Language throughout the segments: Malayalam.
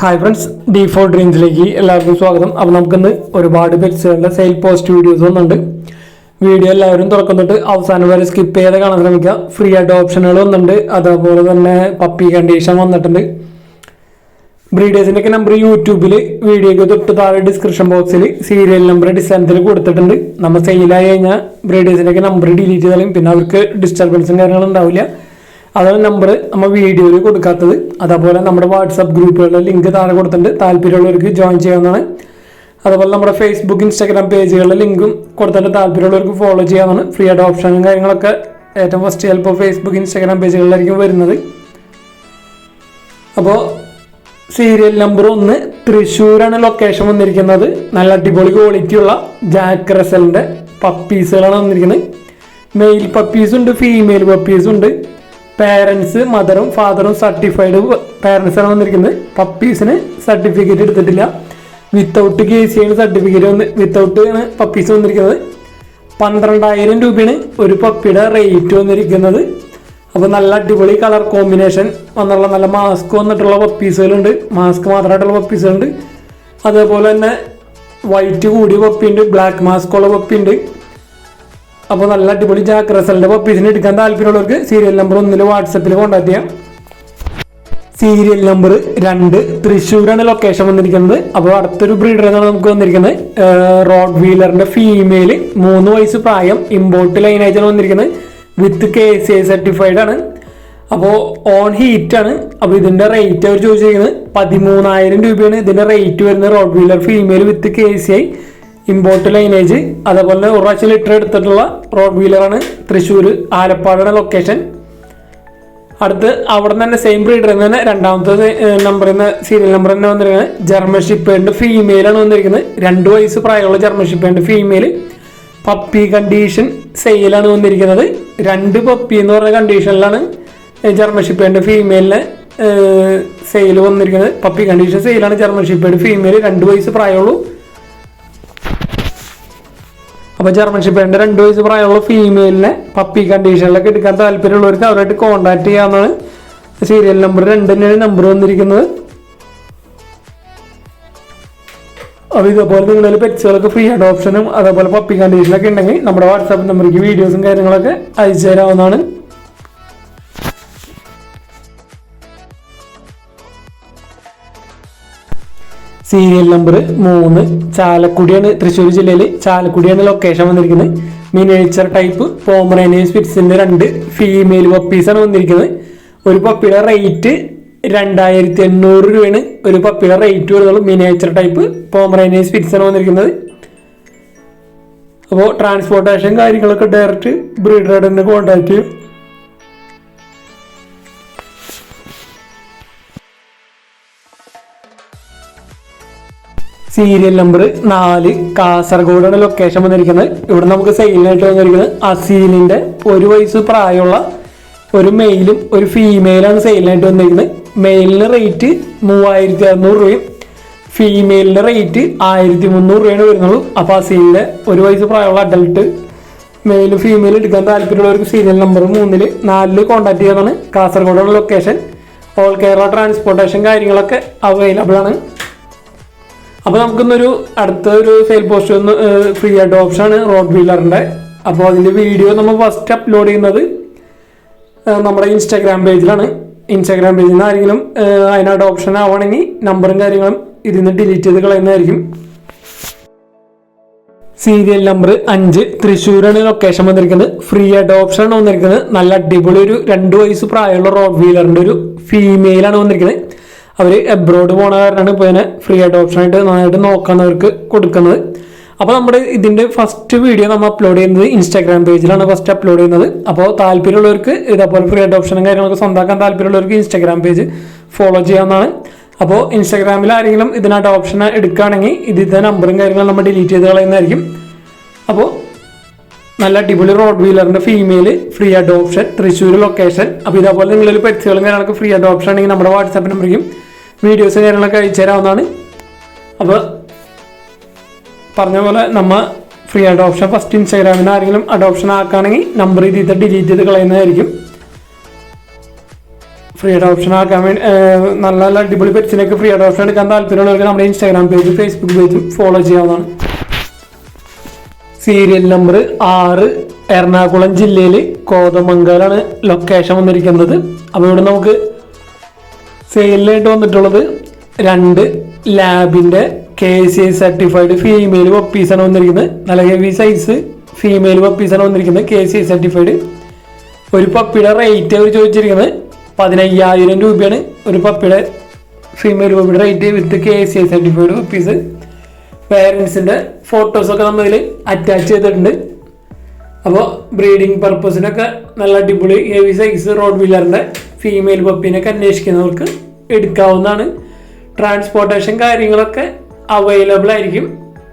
ഹായ് ഫ്രണ്ട്സ് ഡി ഫോർ ഡ്രീംസിലേക്ക് എല്ലാവർക്കും സ്വാഗതം. അപ്പോൾ നമുക്കിന്ന് ഒരുപാട് പെറ്റ്സുകളുടെ സെയിൽ പോസ്റ്റ് വീഡിയോസ് വന്നുണ്ട് വീഡിയോ എല്ലാവരും തുറക്കുന്നിട്ട് അവസാനം വരെ സ്കിപ്പ് ചെയ്ത് കാണാൻ ശ്രമിക്കുക. ഫ്രീ ആയിട്ട് ഓപ്ഷനുകൾ വന്നിട്ടുണ്ട്. അതേപോലെ തന്നെ പപ്പി കണ്ടീഷൻ വന്നിട്ടുണ്ട്. ബ്രീഡേഴ്സിന്റെയൊക്കെ നമ്പർ യൂട്യൂബിൽ വീഡിയോയ്ക്ക് തൊട്ട് താഴെ ഡിസ്ക്രിപ്ഷൻ ബോക്സിൽ സീരിയൽ നമ്പർ ഡിസ്റ്റാൻസിൽ കൊടുത്തിട്ടുണ്ട്. നമ്മൾ സെയിലായി കഴിഞ്ഞാൽ ബ്രീഡേഴ്സിന്റെയൊക്കെ നമ്പർ ഡിലീറ്റ് ചെയ്താലും പിന്നെ അവർക്ക് ഡിസ്റ്റർബൻസും കാര്യങ്ങളും ഉണ്ടാവില്ല. അതാണ് നമ്പർ നമ്മൾ വീഡിയോയിൽ കൊടുക്കാത്തത്. അതേപോലെ നമ്മുടെ വാട്സപ്പ് ഗ്രൂപ്പുകളുടെ ലിങ്ക് താഴെ കൊടുത്തിട്ടുണ്ട്. താല്പര്യമുള്ളവർക്ക് ജോയിൻ ചെയ്യാവുന്നതാണ്. അതുപോലെ നമ്മുടെ ഫേസ്ബുക്ക് ഇൻസ്റ്റാഗ്രാം പേജുകളുടെ ലിങ്കും കൊടുത്തിട്ട് താല്പര്യമുള്ളവർക്ക് ഫോളോ ചെയ്യാവുന്നതാണ്. ഫ്രീ ആയിട്ട് ഓപ്ഷനും കാര്യങ്ങളൊക്കെ ഏറ്റവും ഫസ്റ്റ് ചിലപ്പോൾ ഫേസ്ബുക്ക് ഇൻസ്റ്റാഗ്രാം പേജുകളിലായിരിക്കും വരുന്നത്. അപ്പോൾ സീരിയൽ നമ്പർ ഒന്ന് തൃശ്ശൂരാണ് ലൊക്കേഷൻ വന്നിരിക്കുന്നത്. നല്ല അടിപൊളി ക്വാളിറ്റി ഉള്ള ജാക്ക് റസലിന്റെ പപ്പീസുകളാണ് വന്നിരിക്കുന്നത്. മെയിൽ പപ്പീസും ഉണ്ട് ഫീമെയിൽ പപ്പീസും ഉണ്ട്. പേരൻസ് മദറും ഫാദറും സർട്ടിഫൈഡ് പേരൻസ് ആണ് വന്നിരിക്കുന്നത്. പപ്പീസിന് സർട്ടിഫിക്കറ്റ് എടുത്തിട്ടില്ല. വിത്തൗട്ട് കെ സി ആണ് സർട്ടിഫിക്കറ്റ് വന്ന് വിത്തൗട്ട് ആണ് പപ്പീസ് വന്നിരിക്കുന്നത്. പന്ത്രണ്ടായിരം രൂപയാണ് ഒരു പപ്പിയുടെ റേറ്റ് വന്നിരിക്കുന്നത്. അപ്പോൾ നല്ല അടിപൊളി കളർ കോമ്പിനേഷൻ വന്നുള്ള നല്ല മാസ്ക് വന്നിട്ടുള്ള പപ്പീസുകളുണ്ട് മാസ്ക് മാത്രമായിട്ടുള്ള പപ്പീസുകളുണ്ട് അതേപോലെ തന്നെ വൈറ്റ് കൂടിയ പപ്പിയുണ്ട് ബ്ലാക്ക് മാസ്ക് ഉള്ള പപ്പിയുണ്ട് അപ്പോൾ നല്ല അടിപൊളി ജാക്ക് റസലിന്റെ പപ്പീസിന് എടുക്കാൻ താല്പര്യമുള്ളവർക്ക് സീരിയൽ നമ്പർ ഒന്നിൽ വാട്സപ്പിൽ കോൺടാക്ട് ചെയ്യാം. സീരിയൽ നമ്പർ രണ്ട് തൃശ്ശൂരാണ് ലൊക്കേഷൻ വന്നിരിക്കുന്നത്. അപ്പോൾ അടുത്തൊരു ബ്രീഡറാണ് നമുക്ക് വന്നിരിക്കുന്നത്. റോഡ് വീലറിന്റെ ഫീമെയിൽ മൂന്ന് വയസ്സ് പ്രായം ഇമ്പോർട്ട് ലൈനായിട്ടാണ് വന്നിരിക്കുന്നത്. With K C I certified ആണ്. അപ്പോൾ ഓൺ ഹീറ്റ് ആണ്. അപ്പോൾ ഇതിന്റെ റേറ്റ് അവർ ചോദിച്ചിരിക്കുന്നത്. പതിമൂന്നായിരം രൂപയാണ് ഇതിന്റെ റേറ്റ് വരുന്നത് Rottweiler female with K C I import lineage അതേപോലെ തന്നെ പ്രാവശ്യം ലിറ്റർ എടുത്തിട്ടുള്ള റോഡ് വീലറാണ് തൃശ്ശൂർ ആലപ്പാടാണ് ലൊക്കേഷൻ അടുത്ത് അവിടെ തന്നെ സെയിം ബ്രീഡർ തന്നെ രണ്ടാമത്തെ നമ്പർ സീരിയൽ നമ്പർ തന്നെ വന്നിരിക്കുന്നത് ജർമ്മൻ ഷിപ്പേറിന്റെ ഫീമെയിലാണ് വന്നിരിക്കുന്നത്. രണ്ട് വയസ്സ് പ്രായമുള്ള ജർമ്മൻ ഷിപ്പേറിന്റെ ഫീമെയിൽ പപ്പി കണ്ടീഷൻ സെയിലാണ് വന്നിരിക്കുന്നത്. രണ്ട് പപ്പി എന്ന് പറഞ്ഞ കണ്ടീഷനിലാണ് ജർമ്മൻ ഷിപ്പേറിന്റെ ഫീമെയിലിന് സെയിൽ വന്നിരിക്കുന്നത്. പപ്പി കണ്ടീഷൻ സെയിലാണ് ജർമ്മൻ ഷിപ്പേർഡ് ഫീമെയിൽ രണ്ട് വയസ്സ് പ്രായമുള്ളൂ. അപ്പോൾ ജർമ്മൻ എന്റെ രണ്ട് വയസ്സ് പ്രായമുള്ള ഫീമെയിലിനെ പപ്പി കണ്ടീഷനിലൊക്കെ എടുക്കാൻ താല്പര്യമുള്ളവർക്ക് അവരായിട്ട് കോൺടാക്ട് ചെയ്യാന്നാണ് സീരിയൽ നമ്പർ രണ്ട് തന്നെയാണ് നമ്പർ വന്നിരിക്കുന്നത്. അപ്പോൾ ഇതേപോലെ നിങ്ങളിൽ പെറ്റ്സുകളൊക്കെ ഫ്രീ ഓപ്ഷനും അതേപോലെ പപ്പി കണ്ടീഷനൊക്കെ ഉണ്ടെങ്കിൽ നമ്മുടെ വാട്സാപ്പ് നമ്പറിലേക്ക് വീഡിയോസും കാര്യങ്ങളൊക്കെ അയച്ചു തരാവുന്നതാണ്. സീരിയൽ നമ്പർ മൂന്ന് ചാലക്കുടിയാണ്. തൃശ്ശൂർ ജില്ലയിൽ ചാലക്കുടിയാണ് ലൊക്കേഷൻ വന്നിരിക്കുന്നത്. മിനിയേച്ചർ ടൈപ്പ് പോമറേനിയൻ സ്പിറ്റ്സിന്റെ രണ്ട് ഫീമെയിൽ പപ്പീസാണ് വന്നിരിക്കുന്നത്. ഒരു പപ്പിയുടെ റേറ്റ് രണ്ടായിരത്തി എണ്ണൂറ് രൂപയാണ്. ഒരു പപ്പിയുടെ റേറ്റ് വരുന്നുള്ളൂ. മിനിയേച്ചർ ടൈപ്പ് പോമറേനിയൻ സ്പിറ്റ്സാണ് വന്നിരിക്കുന്നത്. അപ്പോൾ ട്രാൻസ്പോർട്ടേഷൻ കാര്യങ്ങളൊക്കെ ഡയറക്റ്റ് ബ്രീഡറുടെ കോൺടാക്ട് ചെയ്യും. സീരിയൽ നമ്പർ നാല് കാസർഗോഡാണ് ലൊക്കേഷൻ വന്നിരിക്കുന്നത്. ഇവിടെ നമുക്ക് സെയിലിനായിട്ട് വന്നിരിക്കുന്നത് അസീലിന്റെ ഒരു വയസ്സ് പ്രായമുള്ള ഒരു മെയിലും ഒരു ഫീമെയിലാണ് സെയിലിനായിട്ട് വന്നിരിക്കുന്നത്. മെയിലിന് റേറ്റ് മൂവായിരത്തി അറുന്നൂറ് രൂപയും ഫീമെയിലിന്റെ റേറ്റ് ആയിരത്തി മുന്നൂറ് രൂപയാണ് വരുന്നുള്ളൂ. അപ്പോൾ അസീലിന്റെ ഒരു വയസ്സ് പ്രായമുള്ള അഡൽട്ട് മെയിൽ ഫീമെയിൽ എടുക്കാൻ താല്പര്യമുള്ളവർക്ക് സീരിയൽ നമ്പർ മൂന്നിൽ നാലിൽ കോൺടാക്ട് ചെയ്യാനാണ്. കാസർഗോഡുള്ള ലൊക്കേഷൻ ഓൾ കേരള ട്രാൻസ്പോർട്ടേഷൻ കാര്യങ്ങളൊക്കെ അവൈലബിൾ ആണ്. അപ്പോൾ നമുക്കിന്നൊരു അടുത്ത ഒരു സെയിൽ പോസ്റ്റ് ഒന്ന് ഫ്രീ ആയിട്ട് ഓപ്ഷനാണ് റോഡ് വീലറിന്റെ അപ്പോൾ അതിന്റെ വീഡിയോ നമ്മൾ ഫസ്റ്റ് അപ്ലോഡ് ചെയ്യുന്നത് നമ്മുടെ ഇൻസ്റ്റാഗ്രാം പേജിലാണ് ഇൻസ്റ്റാഗ്രാം പേജിൽ നിന്ന് ആരെങ്കിലും അതിനായിട്ട് ഓപ്ഷൻ ആവുകയാണെങ്കിൽ നമ്പറും കാര്യങ്ങളും ഇതിൽ നിന്ന് ഡിലീറ്റ് ചെയ്ത് കളയുന്നതായിരിക്കും. സീരിയൽ നമ്പർ അഞ്ച് തൃശ്ശൂരാണ് ലൊക്കേഷൻ വന്നിരിക്കുന്നത്. ഫ്രീ ആയിട്ട് ഓപ്ഷൻ ആണ് വന്നിരിക്കുന്നത്. നല്ല അടിപൊളി ഒരു രണ്ട് വയസ്സ് പ്രായമുള്ള റോഡ് വീലറിന്റെ ഒരു ഫീമെയിലാണ് വന്നിരിക്കുന്നത്. അവർ എബ്രോഡ് പോണ കാരണമാണ് ഇപ്പോൾ ഇതിനെ ഫ്രീ ആയിട്ട് ഓപ്ഷൻ ആയിട്ട് നന്നായിട്ട് നോക്കുന്നവർക്ക് കൊടുക്കുന്നത്. അപ്പോൾ നമ്മുടെ ഇതിന്റെ ഫസ്റ്റ് വീഡിയോ നമ്മൾ അപ്ലോഡ് ചെയ്യുന്നത് ഇൻസ്റ്റാഗ്രാം പേജിലാണ് ഫസ്റ്റ് അപ്ലോഡ് ചെയ്യുന്നത്. അപ്പോൾ താല്പര്യമുള്ളവർക്ക് ഇതേപോലെ ഫ്രീ ആയിട്ട് ഓപ്ഷനും കാര്യങ്ങളൊക്കെ സ്വന്തമാക്കാൻ താല്പര്യമുള്ളവർക്ക് ഇൻസ്റ്റാഗ്രാം പേജ് ഫോളോ ചെയ്യാവുന്നതാണ്. അപ്പോൾ ഇൻസ്റ്റാഗ്രാമിൽ ആരെങ്കിലും ഇതിനായിട്ട് ഓപ്ഷൻ എടുക്കുകയാണെങ്കിൽ ഇതിന്റെ നമ്പറും കാര്യങ്ങളും നമ്മൾ ഡിലീറ്റ് ചെയ്ത് കളയുന്നതായിരിക്കും. അപ്പോൾ നല്ല അടിപൊളി റോഡ് വീലറിന്റെ female free option Thrissur location അപ്പോൾ ഇതേപോലെ നിങ്ങളിൽ പെറ്റ്സുകളും കാര്യങ്ങളൊക്കെ ഫ്രീ ഓപ്ഷൻ ആണെങ്കിൽ നമ്മുടെ വാട്സാപ്പ് നമ്പറിക്കും വീഡിയോസും കാര്യങ്ങളൊക്കെ അയച്ചു തരാവുന്നതാണ്. അപ്പോൾ പറഞ്ഞ പോലെ നമ്മൾ ഫ്രീ ഓപ്ഷൻ ഫസ്റ്റ് ഇൻസ്റ്റാഗ്രാമിന് ആരെങ്കിലും അഡോപ്ഷൻ ആക്കുകയാണെങ്കിൽ നമ്പർ ഇതിൽ ഡിലീറ്റ് ചെയ്ത് കളയുന്നതായിരിക്കും. ഫ്രീ അഡോപ്ഷൻ ആക്കാൻ വേണ്ടി നല്ല നല്ല അടിപൊളി പെറ്റ്സിനൊക്കെ ഫ്രീ അഡോപ്ഷൻ എടുക്കാൻ താല്പര്യമുള്ളവർക്ക് നമ്മുടെ ഇൻസ്റ്റാഗ്രാം പേജ് ഫേസ്ബുക്ക് പേജും ഫോളോ ചെയ്യാവുന്നതാണ്. സീരിയൽ നമ്പർ ആറ് എറണാകുളം ജില്ലയിൽ കോതമംഗലാണ് ലൊക്കേഷൻ വന്നിരിക്കുന്നത്. അപ്പോൾ ഇവിടെ നമുക്ക് സെയിലിനായിട്ട് വന്നിട്ടുള്ളത് രണ്ട് ലാബിന്റെ K C I certified female പപ്പീസാണ് വന്നിരിക്കുന്നത്. നല്ല ഹെവി സൈസ് ഫീമെയിൽ പപ്പീസാണ് വന്നിരിക്കുന്നത് കെ സി ഐ സർട്ടിഫൈഡ് ഒരു പപ്പിയുടെ റേറ്റ് അവർ ചോദിച്ചിരിക്കുന്നത് പതിനയ്യായിരം രൂപയാണ്. ഒരു പപ്പിയുടെ female പപ്പിയുടെ rate with K C I certified puppies പേരൻസിന്റെ ഫോട്ടോസൊക്കെ നമ്മളിൽ അറ്റാച്ച് ചെയ്തിട്ടുണ്ട്. അപ്പോൾ ബ്രീഡിംഗ് പർപ്പസിനൊക്കെ നല്ല അടിപൊളി ഹെവി സൈസ് റോഡ് വീലറിന്റെ ഫീമെയിൽ പപ്പീനൊക്കെ അന്വേഷിക്കുന്നവർക്ക് എടുക്കാവുന്നതാണ്. ട്രാൻസ്പോർട്ടേഷൻ കാര്യങ്ങളൊക്കെ അവൈലബിൾ ആയിരിക്കും.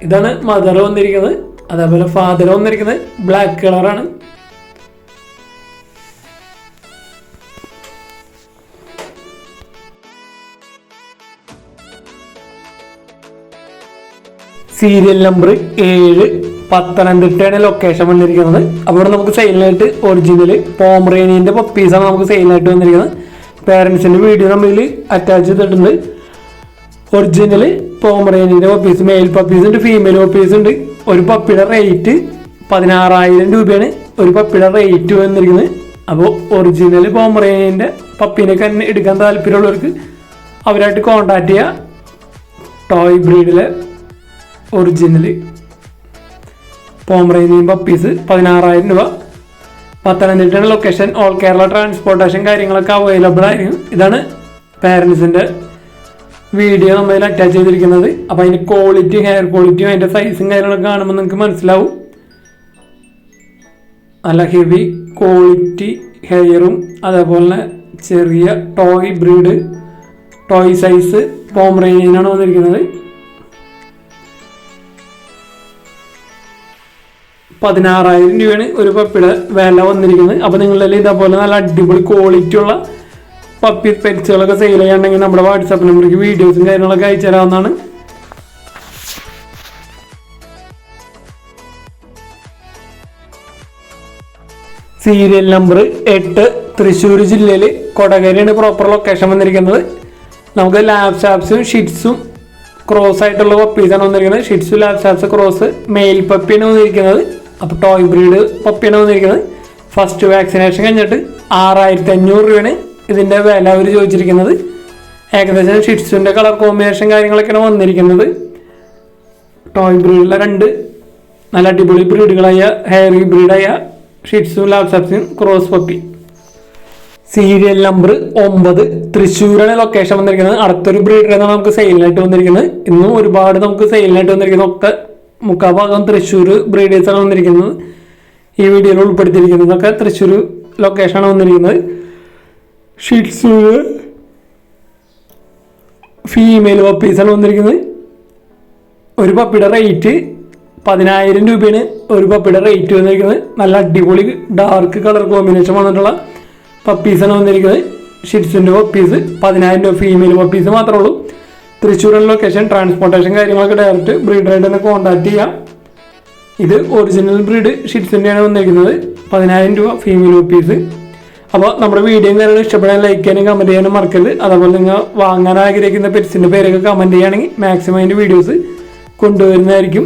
ഇതാണ് മദർ വന്നിരിക്കുന്നത്. അതേപോലെ ഫാദർ വന്നിരിക്കുന്നത് ബ്ലാക്ക് കളറാണ് സീരിയൽ നമ്പർ ഏഴ് പത്തനംതിട്ടയാണ് ലൊക്കേഷൻ വന്നിരിക്കുന്നത്. അവിടെ നമുക്ക് സെയിലിനായിട്ട് ഒറിജിനൽ പോംറേനിയന്റെ പപ്പീസാണ് നമുക്ക് സെയിലിനായിട്ട് വന്നിരിക്കുന്നത്. പേരൻസിന്റെ വീഡിയോ നമ്മൾ അറ്റാച്ച് ചെയ്തിട്ടുണ്ട്. ഒറിജിനൽ പോംറേനിയന്റെ പപ്പീസ് മെയിൽ പപ്പീസ് ഉണ്ട് ഫീമെയിൽ പപ്പീസ് ഉണ്ട്. ഒരു പപ്പിയുടെ റേറ്റ് പതിനാറായിരം രൂപയാണ്. ഒരു പപ്പിയുടെ റേറ്റ് വന്നിരിക്കുന്നത്. അപ്പോൾ ഒറിജിനൽ പോംറേനിയന്റെ പപ്പീനൊക്കെ തന്നെ എടുക്കാൻ താല്പര്യമുള്ളവർക്ക് അവരായിട്ട് കോണ്ടാക്ട് ചെയ്യുക ടോയ് ബ്രീഡിലെ ഒറിജിനൽ പോമറേനിയൻ പപ്പീസ് പതിനാറായിരം രൂപ. പത്തനംതിട്ടയുടെ ലൊക്കേഷൻ ഓൾ കേരള ട്രാൻസ്പോർട്ടേഷൻ കാര്യങ്ങളൊക്കെ അവൈലബിൾ ആയിരിക്കും. ഇതാണ് പാരൻസിന്റെ വീഡിയോ നമ്മളിൽ അറ്റാച്ച് ചെയ്തിരിക്കുന്നത്. അപ്പോൾ അതിന്റെ ക്വാളിറ്റി ഹെയർ ക്വാളിറ്റിയും അതിന്റെ സൈസും കാര്യങ്ങളൊക്കെ കാണുമ്പോൾ നിങ്ങൾക്ക് മനസ്സിലാവും. നല്ല ഹെവി ക്വാളിറ്റി ഹെയറും അതേപോലെ ചെറിയ ടോയ് ബ്രീഡ് ടോയ് സൈസ് പോമറേനിയനാണ് വന്നിരിക്കുന്നത്. പതിനാറായിരം രൂപയാണ് ഒരു പപ്പിയുടെ വില വന്നിരിക്കുന്നത്. അപ്പോൾ നിങ്ങളെല്ലാം ഇതേപോലെ നല്ല അടിപൊളി ക്വാളിറ്റി ഉള്ള പപ്പി പെറ്റ്സുകളൊക്കെ സെയിൽ ചെയ്യാണ്ടെങ്കിൽ നമ്മുടെ വാട്സാപ്പ് നമ്പറിലേക്ക് വീഡിയോസും കാര്യങ്ങളൊക്കെ അയച്ചു തരാവുന്നതാണ്. സീരിയൽ നമ്പർ എട്ട് തൃശ്ശൂർ ജില്ലയിൽ കൊടകരയാണ് പ്രോപ്പർ ലൊക്കേഷൻ വന്നിരിക്കുന്നത്. നമുക്ക് ലാബ് ഷാപ്സും ഷിറ്റ്സും ക്രോസ് ആയിട്ടുള്ള പപ്പീസാണ് വന്നിരിക്കുന്നത്. ഷിറ്റ്സും ലാബ് ഷാപ്സ് ക്രോസ് മെയിൽ പപ്പിയാണ് വന്നിരിക്കുന്നത്. അപ്പോൾ ടോയ് ബ്രീഡ് പപ്പിയാണ് വന്നിരിക്കുന്നത്. ഫസ്റ്റ് വാക്സിനേഷൻ കഴിഞ്ഞിട്ട് ആറായിരത്തി അഞ്ഞൂറ് രൂപയാണ് ഇതിന്റെ വില അവർ ചോദിച്ചിരിക്കുന്നത്. ഏകദേശം ഷിറ്റ്സുവിന്റെ കളർ കോമ്പിനേഷൻ കാര്യങ്ങളൊക്കെയാണ് വന്നിരിക്കുന്നത്. ടോയ് ബ്രീഡിലെ രണ്ട് നല്ല അടിപൊളി ബ്രീഡുകളായ ഹെയറി ബ്രീഡായ ഷിറ്റ്സും ലാബ്സാപ്സും ക്രോസ് പപ്പി സീരിയൽ നമ്പർ ഒമ്പത് തൃശ്ശൂരാണ് ലൊക്കേഷൻ വന്നിരിക്കുന്നത്. അടുത്തൊരു ബ്രീഡറാണ് നമുക്ക് സെയിലിനായിട്ട് വന്നിരിക്കുന്നത്. ഇന്നും ഒരുപാട് നമുക്ക് സെയിലിനായിട്ട് വന്നിരിക്കുന്നത് ഒക്കെ മുക്കാൽ ഭാഗം തൃശ്ശൂർ ബ്രീഡേഴ്സാണ് വന്നിരിക്കുന്നത്. ഈ വീഡിയോയിൽ ഉൾപ്പെടുത്തിയിരിക്കുന്നതൊക്കെ തൃശ്ശൂർ ലൊക്കേഷനാണ് വന്നിരിക്കുന്നത്. ഷിറ്റ്സൂര് ഫീമെയിൽ പപ്പീസാണ് വന്നിരിക്കുന്നത്. ഒരു പപ്പിയുടെ റേറ്റ് പതിനായിരം രൂപയാണ്. ഒരു പപ്പിയുടെ റേറ്റ് വന്നിരിക്കുന്നത്. നല്ല അടിപൊളി ഡാർക്ക് കളർ കോമ്പിനേഷൻ വന്നിട്ടുള്ള പപ്പീസാണ് വന്നിരിക്കുന്നത്. ഷിറ്റ്സിന്റെ പപ്പീസ് പതിനായിരം രൂപ ഫീമെയിൽ പപ്പീസ് മാത്രമേ ഉള്ളൂ. തൃശ്ശൂരിലെ ലൊക്കേഷൻ ട്രാൻസ്പോർട്ടേഷൻ കാര്യങ്ങളൊക്കെ ഡയറക്റ്റ് ബ്രീഡറായിട്ട് തന്നെ കോൺടാക്ട് ചെയ്യാം. ഇത് ഒറിജിനൽ ബ്രീഡ് ഷിറ്റ്സിന്റെയാണ് വന്നിരിക്കുന്നത് പതിനായിരം രൂപ ഫീമെയിൽ റുപ്പീസ് അപ്പോൾ നമ്മുടെ വീഡിയോ കാര്യങ്ങൾ ഇഷ്ടപ്പെടാൻ ലൈക്ക് ചെയ്യാനും കമന്റ് ചെയ്യാനും മറക്കരുത്. അതേപോലെ നിങ്ങൾ വാങ്ങാൻ ആഗ്രഹിക്കുന്ന പെറ്റ്സിന്റെ പേരൊക്കെ കമന്റ് ചെയ്യുകയാണെങ്കിൽ മാക്സിമം അതിന്റെ വീഡിയോസ് കൊണ്ടുവരുന്നതായിരിക്കും.